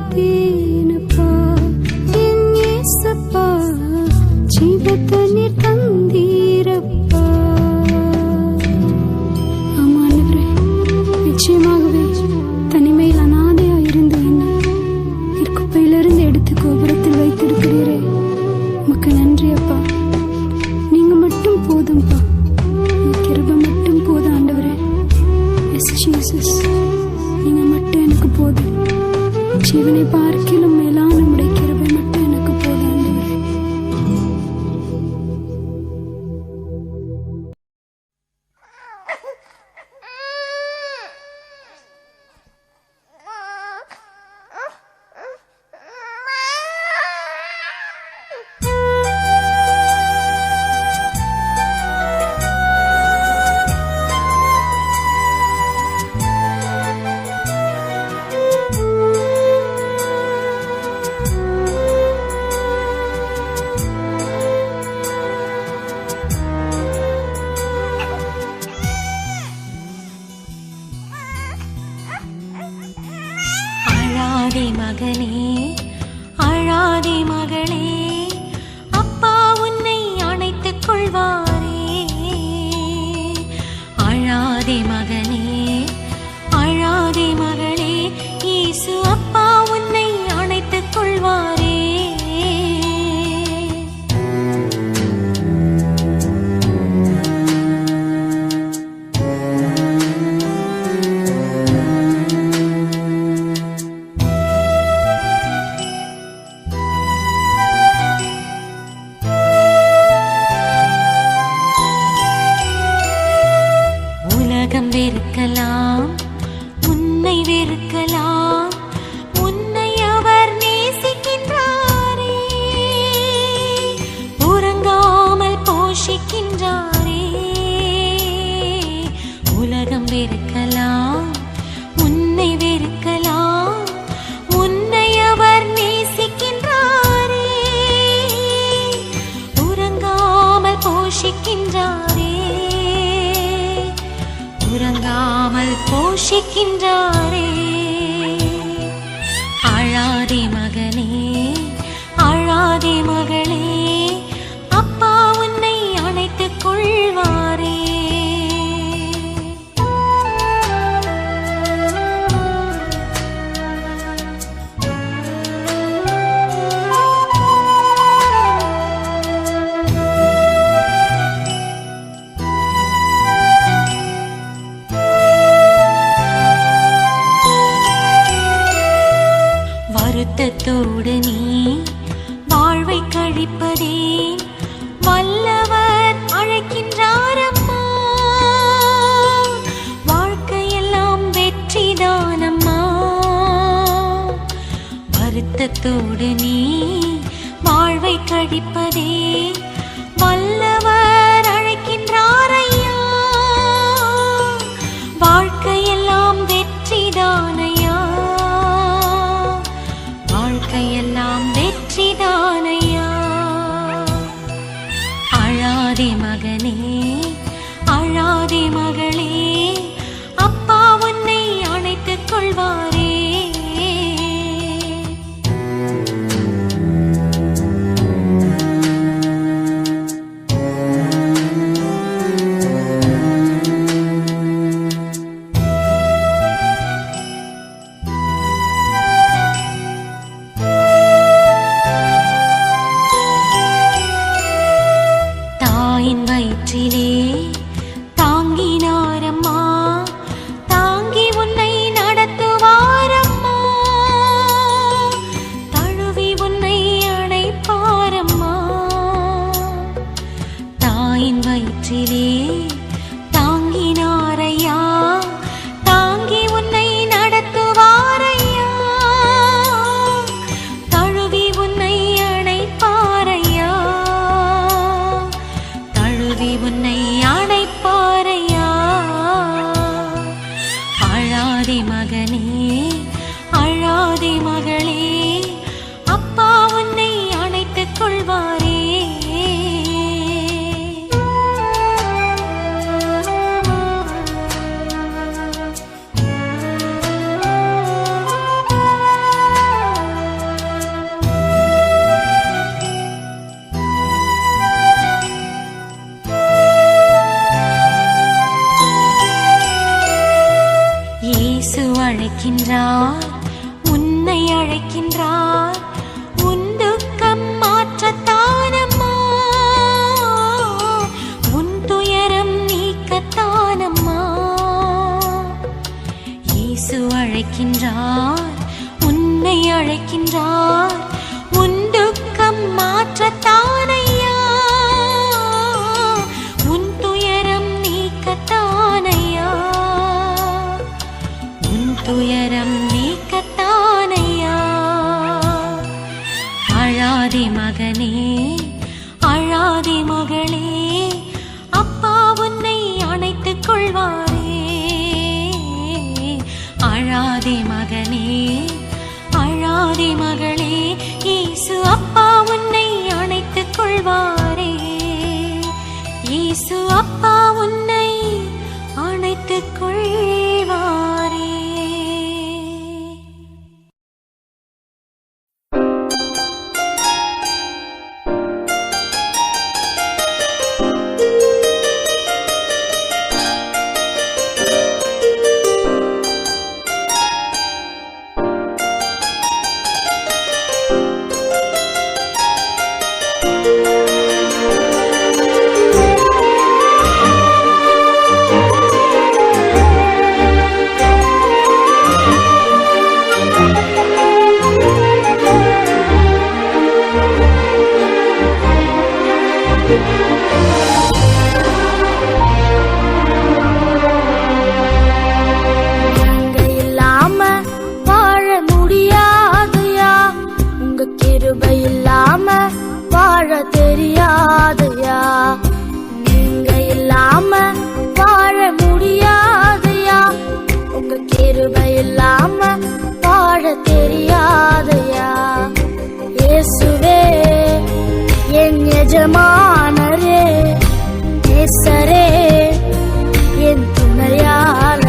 தாகத்தால் தவித்தேனப்பா என் இயேசப்பா ஜீவ தண்ணீர் வாழ்க்கையெல்லாம் அணைத்துக் எஜமானரே நேசரே என் துணையார்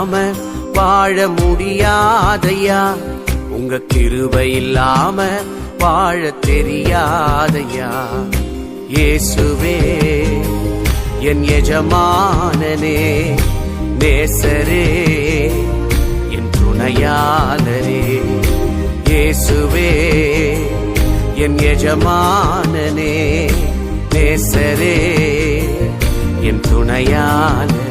இல்லாம வாழ முடியாதையா? உங்க கிருபை இல்லாம வாழ தெரியாதையா? இயேசுவே என் எஜமானனே நேசரே என் துணையாளரே. இயேசுவே என் எஜமானனே நேசரே என் துணையாளர்.